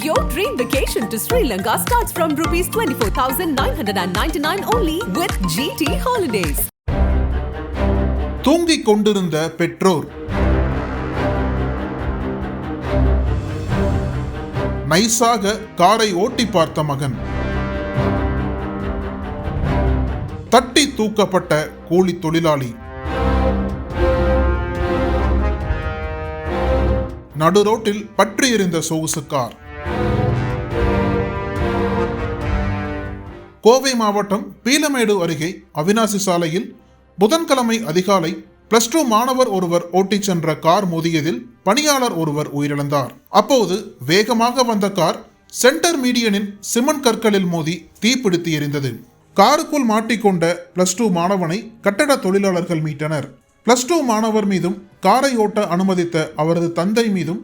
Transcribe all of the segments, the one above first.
Your dream vacation to Sri Lanka starts from rupees 24,999 only with GT Holidays. தூங்கிக் கொண்டிருந்த பெற்றோர் நைஸாக காரை ஓட்டி பார்த்த மகன் தட்டி தூக்கப்பட்ட கூலி தொழிலாளி நடுரோட்டில் பற்றியிருந்த சொகுசுக்கார் கோவை மாவட்டம் பீலமேடு அருகே அவினாசி சாலையில் புதன்கிழமை அதிகாலை பிளஸ் டூ மாணவர் ஒருவர் ஓட்டிச் சென்ற கார் மோதியதில் பணியாளர் ஒருவர் உயிரிழந்தார். அப்போது வேகமாக வந்த கார் சென்டர் மீடியனின் சிமெண்ட் கற்களில் மோதி தீப்பிடித்து எரிந்தது. காருக்குள் மாட்டிக்கொண்ட பிளஸ் டூ மாணவனை கட்டட தொழிலாளர்கள் மீட்டனர். பிளஸ் டூ மாணவர் மீதும் காரை ஓட்ட அனுமதித்த அவரது தந்தை மீதும்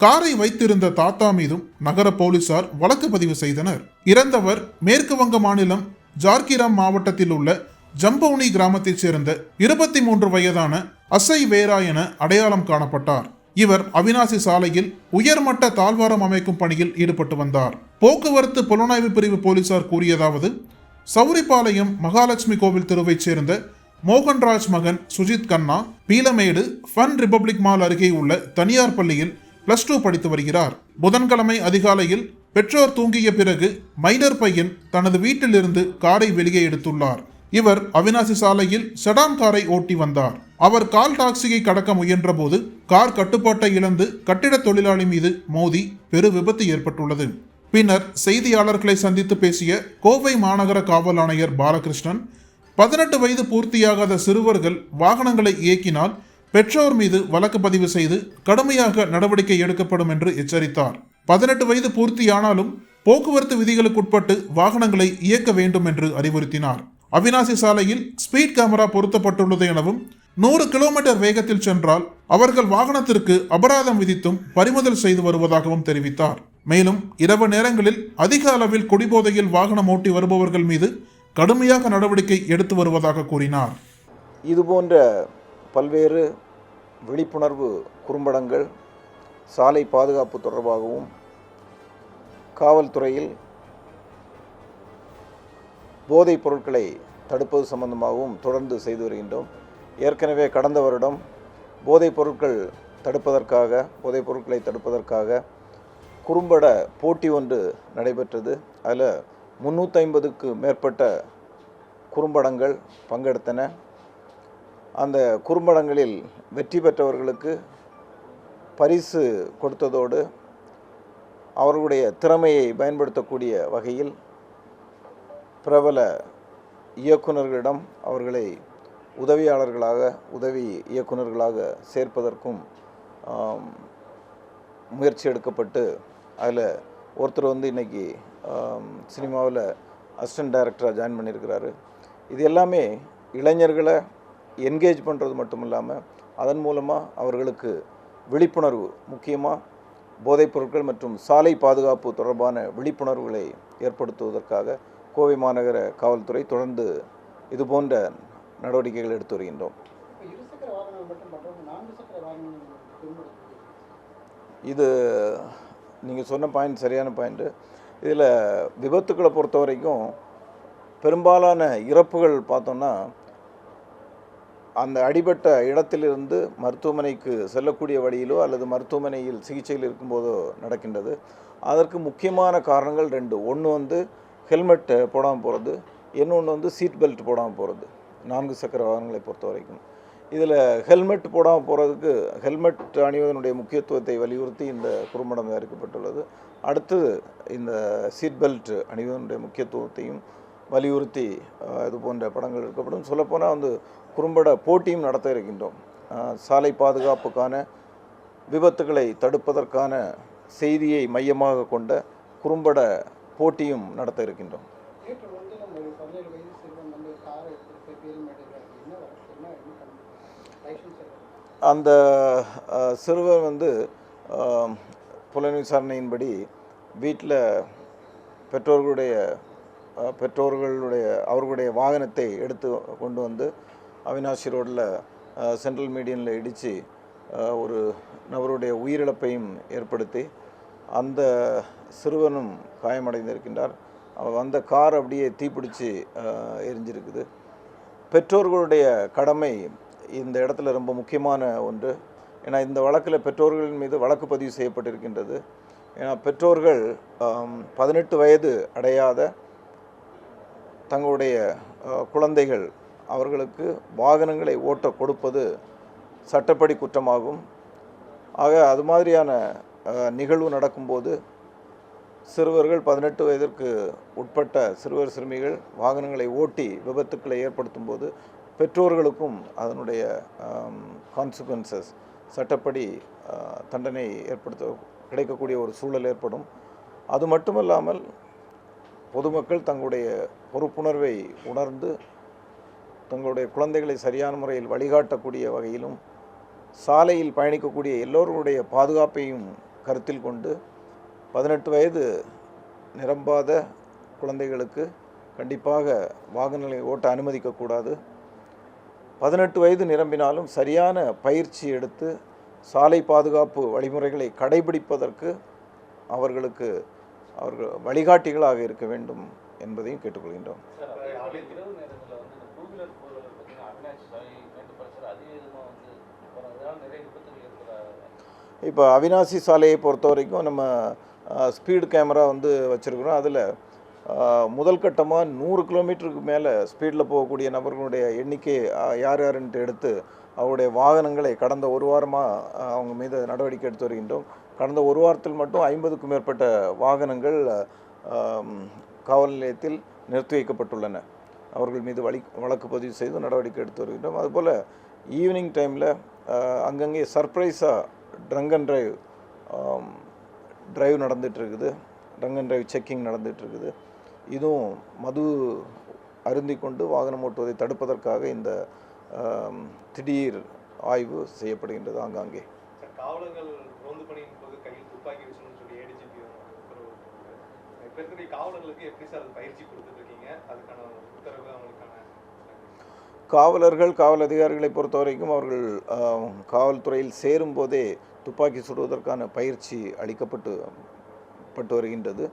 காரை வைத்திருந்த தாத்தா மீதும் நகர போலீசார் வழக்கு பதிவு செய்தனர். இறந்தவர் மேற்கு வங்க மாநிலம் ஜார்கிராம் மாவட்டத்தில் உள்ள ஜம்பவுனி கிராமத்தைச் சேர்ந்த இருபத்தி மூன்று வயதான அசை வேரா என அடையாளம் காணப்பட்டார். இவர் அவினாசி சாலையில் உயர்மட்ட தாழ்வாரம் அமைக்கும் பணியில் ஈடுபட்டு வந்தார். போக்குவரத்து புலனாய்வு பிரிவு போலீசார் கூறியதாவது சௌரிபாளையம் மகாலட்சுமி கோவில் தெருவைச் சேர்ந்த மோகன்ராஜ் மகன் Sujith Kanna Peelamedu fun republic mall அருகே உள்ள தனியார் பள்ளியில் பிளஸ் டூ படித்து வருகிறார். புதன்கிழமை அதிகாலையில் பெற்றோர் தூங்கிய பிறகு மைனர் பையன் தனது வீட்டிலிருந்து காரை வெளியே எடுத்துள்ளார். இவர் அவினாசி சாலையில் செடான் காரை ஓட்டி வந்தார். அவர் கால் டாக்ஸியை கடக்க முயன்றபோது கார் கட்டுப்பாட்டை இழந்து கட்டிட தொழிலாளி மீது மோதி பெரு விபத்து ஏற்பட்டுள்ளது. பின்னர் செய்தியாளர்களை சந்தித்து பேசிய கோவை மாநகர காவல் ஆணையர் பாலகிருஷ்ணன் பதினெட்டு வயது பூர்த்தியாகாத சிறுவர்கள் வாகனங்களை இயக்கினால் பெற்றோர் மீது வழக்கு பதிவு செய்து கடுமையாக நடவடிக்கை எடுக்கப்படும் என்று எச்சரித்தார். பதினெட்டு வயது பூர்த்தியானாலும் போக்குவரத்து விதிகளுக்குட்பட்டு வாகனங்களை இயக்க வேண்டும் என்று அறிவுறுத்தினார். அவினாசி சாலையில் ஸ்பீட் கேமரா பொருத்தப்பட்டுள்ளது எனவும் நூறு கிலோமீட்டர் வேகத்தில் சென்றால் அவர்கள் வாகனத்திற்கு அபராதம் விதித்தும் பறிமுதல் செய்து வருவதாகவும் தெரிவித்தார். மேலும் இரவு நேரங்களில் அதிக அளவில் குடிபோதையில் வாகனம் ஓட்டி வருபவர்கள் மீது கடுமையாக நடவடிக்கை எடுத்து வருவதாக கூறினார். இதுபோன்ற பல்வேறு விழிப்புணர்வு குறும்படங்கள் சாலை பாதுகாப்பு தொடர்பாகவும் காவல்துறையில் போதைப் பொருட்களை தடுப்பது சம்பந்தமாகவும் தொடர்ந்து செய்து வருகின்றோம். ஏற்கனவே கடந்த வருடம் போதைப் பொருட்கள் தடுப்பதற்காக போதைப் பொருட்களை தடுப்பதற்காக குறும்பட போட்டி ஒன்று நடைபெற்றது. அதில் முந்நூற்றி மேற்பட்ட குறும்படங்கள் பங்கெடுத்தன. அந்த குறும்படங்களில் வெற்றி பெற்றவர்களுக்கு பரிசு கொடுத்ததோடு அவர்களுடைய திறமையை பயன்படுத்தக்கூடிய வகையில் பிரபல இயக்குநர்களிடம் அவர்களை உதவியாளர்களாக உதவி இயக்குநர்களாக சேர்ப்பதற்கும் முயற்சி எடுக்கப்பட்டு அதில் ஒருத்தர் வந்து இன்றைக்கி சினிமாவில் அசிஸ்டன்ட் டைரக்டராக ஜாயின் பண்ணியிருக்கிறாரு. இது எல்லாமே இளைஞர்களை என்கேஜ் பண்ணுறது மட்டும் இல்லாமல் அதன் மூலமாக அவர்களுக்கு விழிப்புணர்வு முக்கியமாக போதைப் பொருட்கள் மற்றும் சாலை பாதுகாப்பு தொடர்பான விழிப்புணர்வுகளை ஏற்படுத்துவதற்காக கோவை மாநகர காவல்துறை தொடர்ந்து இதுபோன்ற நடவடிக்கைகள் எடுத்து வருகின்றோம். இது நீங்கள் சொன்ன பாயிண்ட் சரியான பாயிண்ட்டு இதில் விபத்துக்களை பொறுத்த வரைக்கும் பெரும்பாலான இறப்புகள் பார்த்தோம்னா அந்த அடிபட்ட இடத்திலிருந்து மருத்துவமனைக்கு செல்லக்கூடிய வழியிலோ அல்லது மருத்துவமனையில் சிகிச்சையில் இருக்கும்போதோ நடக்கின்றது. அதற்கு முக்கியமான காரணங்கள் ரெண்டு. ஒன்று வந்து ஹெல்மெட் போடாமல் போகிறது இன்னொன்று வந்து சீட் பெல்ட் போடாமல் போகிறது நான்கு சக்கர வாகனங்களை பொறுத்த வரைக்கும். இதில் ஹெல்மெட் போடாமல் போகிறதுக்கு ஹெல்மெட் அணிவதனுடைய முக்கியத்துவத்தை வலியுறுத்தி இந்த குறும்படம் தயாரிக்கப்பட்டுள்ளது. அடுத்தது இந்த சீட் பெல்ட் அணிவதனுடைய முக்கியத்துவத்தையும் வலியுறுத்தி இது போன்ற படங்கள் எடுக்கப்படும். சொல்லப்போனால் வந்து குறும்பட போட்டியும் நடத்த இருக்கின்றோம். சாலை பாதுகாப்புக்கான விபத்துகளை தடுப்பதற்கான செய்தியை மையமாக கொண்ட குறும்பட போட்டியும் நடத்த இருக்கின்றோம். அந்த சிறுவர் வந்து புலன் விசாரணையின்படி வீட்டில் பெற்றோர்களுடைய பெற்றோர்களுடைய அவர்களுடைய வாகனத்தை எடுத்து கொண்டு வந்து அவினாசி ரோட்டில் சென்ட்ரல் மீடியனில் இடித்து ஒரு நபருடைய உயிரிழப்பையும் ஏற்படுத்தி அந்த சிறுவனும் காயமடைந்திருக்கின்றார். அவர் வந்த கார் அப்படியே தீப்பிடிச்சு எரிஞ்சிருக்குது. பெற்றோர்களுடைய கடமை இந்த இடத்துல ரொம்ப முக்கியமான ஒன்று. ஏன்னா இந்த வழக்கில் பெற்றோர்களின் மீது வழக்கு பதிவு செய்யப்பட்டிருக்கின்றது. ஏன்னா பெற்றோர்கள் பதினெட்டு வயது அடையாத தங்களுடைய குழந்தைகள் அவர்களுக்கு வாகனங்களை ஓட்ட கொடுப்பது சட்டப்படி குற்றமாகும். ஆக அது மாதிரியான நிகழ்வு நடக்கும்போது சிறுவர்கள் பதினெட்டு வயதிற்கு உட்பட்ட சிறுவர் சிறுமிகள் வாகனங்களை ஓட்டி விபத்துக்களை ஏற்படுத்தும் போது பெற்றோர்களுக்கும் அதனுடைய கான்சிக்வன்சஸ் சட்டப்படி தண்டனை ஏற்படுத்த கிடைக்கக்கூடிய ஒரு சூழல் ஏற்படும். அது மட்டுமல்லாமல் பொதுமக்கள் தங்களுடைய பொறுப்புணர்வை உணர்ந்து தங்களுடைய குழந்தைகளை சரியான முறையில் வழிகாட்டக்கூடிய வகையிலும் சாலையில் பயணிக்கக்கூடிய எல்லோருடைய பாதுகாப்பையும் கருத்தில் கொண்டு பதினெட்டு வயது நிரம்பாத குழந்தைகளுக்கு கண்டிப்பாக வாகனங்களை ஓட்ட அனுமதிக்கக்கூடாது. பதினெட்டு வயது நிரம்பினாலும் சரியான பயிற்சி எடுத்து சாலை பாதுகாப்பு வழிமுறைகளை கடைபிடிப்பதற்கு அவர்களுக்கு அவர்கள் வழிகாட்டிகளாக இருக்க வேண்டும் என்பதையும் கேட்டுக்கொள்கின்றோம் சார் அப்போ நாளைக்கு இரவு நேரங்களில் வந்து இந்த டூ வீலர் ஃபோர் வீலர் பார்த்தீங்கன்னா அவினாஷ் சாலை மேட்டுப்பாளையம் சார் அதிகமாக வந்து போகிறோம் இதனால் நிறைய விபத்துகள் ஏற்பட இப்போ அவினாசி சாலையை பொறுத்த வரைக்கும் நம்ம ஸ்பீடு கேமரா வந்து வச்சுருக்குறோம். அதில் முதல் கட்டமாக நூறு கிலோமீட்டருக்கு மேலே ஸ்பீடில் போகக்கூடிய நபர்களுடைய எண்ணிக்கை யார் யாருன்ட்டு எடுத்து அவருடைய வாகனங்களை கடந்த ஒரு வாரமாக அவங்க மீது நடவடிக்கை எடுத்து வருகின்றோம். கடந்த ஒரு வாரத்தில் மட்டும் ஐம்பதுக்கும் மேற்பட்ட வாகனங்கள் காவல் நிலையத்தில் நிறுத்தி வைக்கப்பட்டுள்ளன. அவர்கள் மீது வழி வழக்கு பதிவு செய்து நடவடிக்கை எடுத்து வருகின்றோம். அதுபோல் ஈவினிங் டைமில் அங்கங்கே சர்ப்ரைஸாக ட்ரங்க் அண்ட் ட்ரைவ் டிரைவ் நடந்துட்டு இருக்குது ட்ரங்க் அண்ட் டிரைவ் செக்கிங் நடந்துட்டு இருக்குது இதுவும் மது அருந்தி கொண்டு வாகனம் ஓட்டுவதை தடுப்பதற்காக இந்த ஆம், திடீர் ஆய்வு செய்யப்படுகின்றது ஆங்காங்கே. காவலர்கள் போது காவல் அதிகாரிகளை பொறுத்த வரைக்கும் அவர்கள் காவல்துறையில் சேரும்போதே துப்பாக்கி சுடுவதற்கான பயிற்சி அளிக்கப்பட்டு பட்டு வருகின்றது.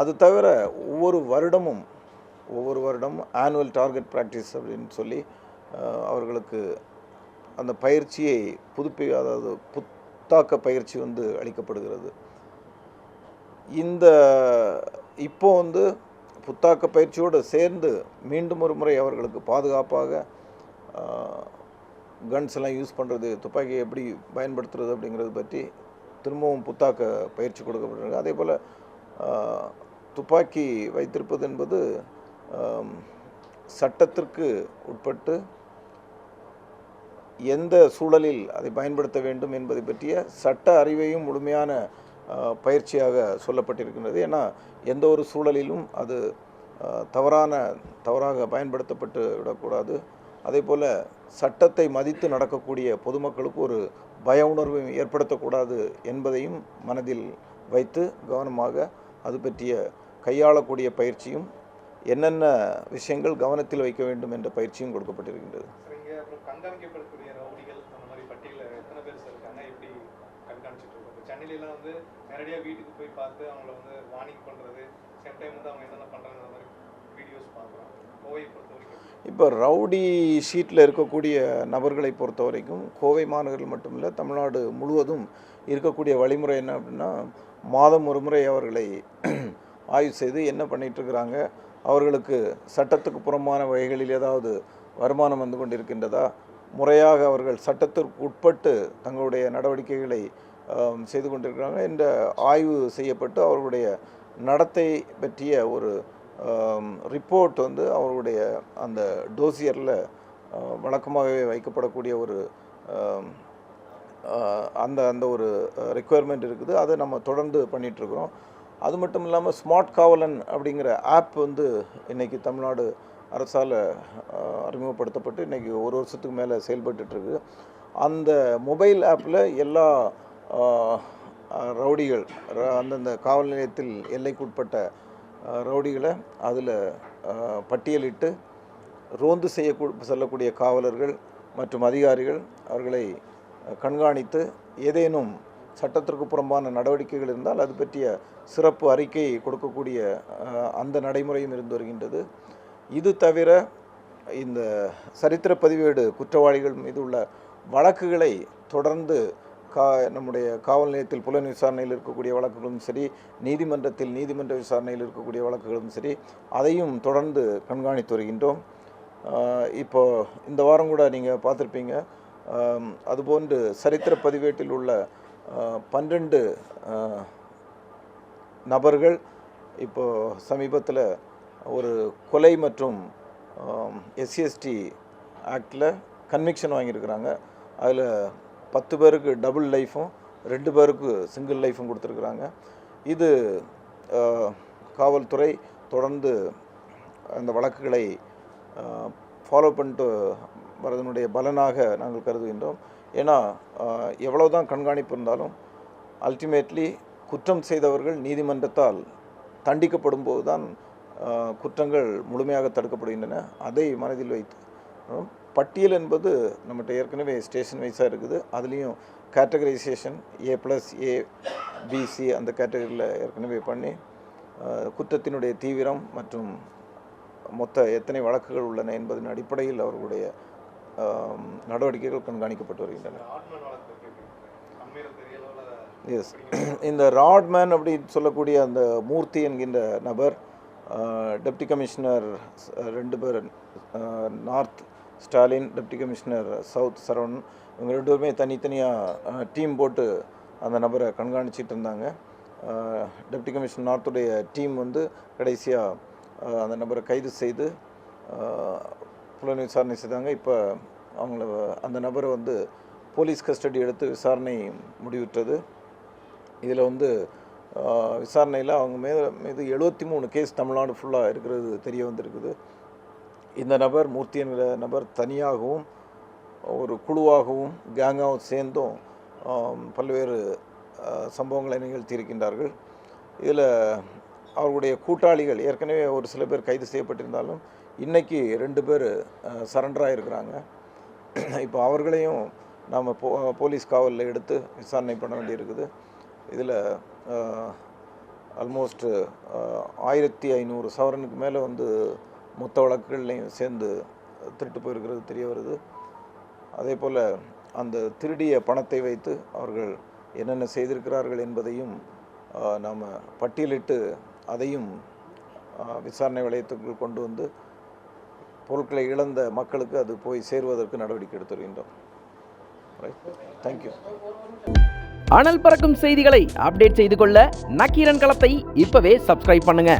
அது தவிர ஒவ்வொரு வருடமும் ஒவ்வொரு வருடம் ஆனுவல் டார்கெட் ப்ராக்டிஸ் அப்படின்னு சொல்லி அவர்களுக்கு அந்த பயிற்சியை புதுப்பி அதாவது புத்தாக்க பயிற்சி வந்து அளிக்கப்படுகிறது. இந்த இப்போ வந்து புத்தாக்க பயிற்சியோடு சேர்ந்து மீண்டும் ஒரு முறை அவர்களுக்கு பாதுகாப்பாக கன்ஸ் எல்லாம் யூஸ் பண்ணுறது துப்பாக்கியை எப்படி பயன்படுத்துறது அப்படிங்கிறது பற்றி திரும்பவும் புத்தாக்க பயிற்சி கொடுக்கப்பட்டிருக்கு. அதே போல் துப்பாக்கி வைத்திருப்பது என்பது சட்டத்திற்கு உட்பட்டு எந்த சூழலில் அதை பயன்படுத்த வேண்டும் என்பதை பற்றிய சட்ட அறிவையும் முழுமையான பயிற்சியாக சொல்லப்பட்டிருக்கின்றது. ஏன்னா எந்த ஒரு சூழலிலும் அது தவறான தவறாக பயன்படுத்தப்பட்டு விடக்கூடாது. அதே போல் சட்டத்தை மதித்து நடக்கக்கூடிய பொதுமக்களுக்கு ஒரு பய உணர்வையும் ஏற்படுத்தக்கூடாது என்பதையும் மனதில் வைத்து கவனமாக அது பற்றிய கையாளக்கூடிய பயிற்சியும் என்னென்ன விஷயங்கள் கவனத்தில் வைக்க வேண்டும் என்ற பயிற்சியும் கொடுக்கப்பட்டிருக்கின்றது. சார் வந்து நேரடியாக வீட்டுக்கு போய் பார்த்து அவங்கள வந்து வார்னிங் பண்ணுறது சேம் டைம் வந்து அவங்க என்னென்ன பண்ணுறாங்க மாதிரி வீடியோஸ் பார்க்குறோம் இப்போ ரவுடி ஷீட்டில் இருக்கக்கூடிய நபர்களை பொறுத்த வரைக்கும் கோவை மாநகரில் மட்டுமில்லை தமிழ்நாடு முழுவதும் இருக்கக்கூடிய வழிமுறை என்ன அப்படின்னா மாதம் ஒரு முறை அவர்களை ஆய்வு செய்து என்ன பண்ணிகிட்ருக்கிறாங்க அவர்களுக்கு சட்டத்துக்கு புறம்பான வகைகளில் ஏதாவது வருமானம் வந்து கொண்டிருக்கின்றதா முறையாக அவர்கள் சட்டத்திற்கு உட்பட்டு தங்களுடைய நடவடிக்கைகளை செய்து கொண்டிருக்கிறாங்க. என்ற ஆய்வு செய்யப்பட்டு அவர்களுடைய நடத்தை பற்றிய ஒரு ரிப்போர்ட் வந்து அவருடைய அந்த டோசியரில் வழக்கமாகவே வைக்கப்படக்கூடிய ஒரு அந்த அந்த ஒரு ரெக்குயர்மெண்ட் இருக்குது. அதை நம்ம தொடர்ந்து பண்ணிகிட்ருக்குறோம் அது மட்டும் இல்லாமல் ஸ்மார்ட் காவலன் அப்படிங்கிற ஆப் வந்து இன்றைக்கி தமிழ்நாடு அரசால் அறிமுகப்படுத்தப்பட்டு இன்றைக்கி ஒரு வருஷத்துக்கு மேலே செயல்பட்டுருக்கு அந்த மொபைல் ஆப்பில் எல்லா ரவுடிகள் ர- அந்தந்த காவல் நிலையத்தில் எல்லைக்குட்பட்ட ரவுடிகளை அதில் பட்டியலிட்டு ரோந்து செய்ய செல்லக்கூடிய காவலர்கள் மற்றும் அதிகாரிகள் அவர்களை கண்காணித்து ஏதேனும் சட்டத்திற்கு புறம்பான நடவடிக்கைகள் இருந்தால் அது பற்றிய சிறப்பு அறிக்கை கொடுக்கக்கூடிய அந்த நடைமுறையும் இருந்து வருகின்றது. இது தவிர இந்த சரித்திர பதிவேடு குற்றவாளிகள் மீது உள்ள வழக்குகளை தொடர்ந்து கா நம்முடைய காவல் நிலையத்தில் புலன் விசாரணையில் இருக்கக்கூடிய வழக்குகளும் சரி நீதிமன்றத்தில் நீதிமன்ற விசாரணையில் இருக்கக்கூடிய வழக்குகளும் சரி அதையும் தொடர்ந்து கண்காணித்து வருகின்றோம். இப்போ இந்த வாரம் கூட நீங்கள் பார்த்துருப்பீங்க. அதுபோன்று சரித்திர பதிவேட்டில் உள்ள பன்னெண்டு நபர்கள் இப்போ சமீபத்தில் ஒரு கொலை மற்றும் எஸ்சிஎஸ்டி ஆக்டில் கன்விக்ஷன் வாங்கியிருக்கிறாங்க. அதில் பத்து பேருக்கு டபுள் லைஃபும் ரெண்டு பேருக்கு சிங்கிள் லைஃபும் கொடுத்துருக்குறாங்க. இது காவல்துறை தொடர்ந்து அந்த வழக்குகளை ஃபாலோ பண்ணிட்டு வரதனுடைய பலனாக நாங்கள் கருதுகின்றோம். ஏன்னா எவ்வளோ எவ்வளவுதான் கண்காணிப்பு இருந்தாலும் அல்டிமேட்லி குற்றம் செய்தவர்கள் நீதிமன்றத்தால் தண்டிக்கப்படும் போது தான் குற்றங்கள் முழுமையாக தடுக்கப்படுகின்றன. அதை மனதில் வைத்து பட்டியல் என்பது நம்மகிட்ட ஏற்கனவே ஸ்டேஷன் வைஸாக இருக்குது. அதுலேயும் categorisation A plus A B C அந்த கேட்டகரியில் ஏற்கனவே பண்ணி குற்றத்தினுடைய தீவிரம் மற்றும் மொத்த எத்தனை வழக்குகள் உள்ளன என்பதன் அடிப்படையில் அவர்களுடைய நடவடிக்கைகள் கண்காணிக்கப்பட்டு வருகின்றன. எஸ் இந்த ராட்மேன் அப்படி சொல்லக்கூடிய அந்த மூர்த்தி என்கின்ற நபர் டெப்டி கமிஷனர் ரெண்டு பேர் north Stalin deputy commissioner south Saravanan இவங்க ரெண்டு பேருமே தனித்தனியாக டீம் போட்டு அந்த நபரை கண்காணிச்சிட்டு இருந்தாங்க. டெப்டி கமிஷனர் நார்த்துடைய டீம் வந்து கடைசியாக அந்த நபரை கைது செய்து புலன் விசாரணை செய்தாங்க. இப்போ அவங்கள அந்த நபரை வந்து போலீஸ் கஸ்டடி எடுத்து விசாரணை முடிவுற்றது. இதில் வந்து விசாரணையில் அவங்க மீது மீது எழுபத்தி மூணு கேஸ் தமிழ்நாடு ஃபுல்லாக இருக்கிறது தெரிய வந்திருக்குது. இந்த நபர் மூர்த்தி என்கிற நபர் தனியாகவும் ஒரு குழுவாகவும் கேங்காகவும் சேர்ந்தும் பல்வேறு சம்பவங்களை நிகழ்த்தியிருக்கின்றார்கள். இதில் அவர்களுடைய கூட்டாளிகள் ஏற்கனவே ஒரு சில பேர் கைது செய்யப்பட்டிருந்தாலும் இன்றைக்கி ரெண்டு பேர் சரண்டராக இருக்கிறாங்க. இப்போ அவர்களையும் நாம் போ போலீஸ் காவலில் எடுத்து விசாரணை பண்ண வேண்டியிருக்குது. இதில் ஆல்மோஸ்ட் ஆயிரத்தி ஐநூறு சவரனுக்கு மேலே வந்து மொத்த வழக்குகள்லையும் சேர்ந்து திருட்டு போயிருக்கிறது தெரிய வருது. அதே போல் அந்த திருடிய பணத்தை வைத்து அவர்கள் என்னென்ன செய்திருக்கிறார்கள் என்பதையும் நாம் பட்டியலிட்டு அதையும் விசாரணை வளையத்துக்குள் கொண்டு வந்து பொருட்களை இழந்த மக்களுக்கு அது போய் சேருவதற்கு நடவடிக்கை எடுத்து வருகின்றோம். ரைட் தேங்க்யூ அனல் பறக்கும் செய்திகளை அப்டேட் செய்து கொள்ள நக்கீரன் களத்தை இப்பவே சப்ஸ்கிரைப் பண்ணுங்க.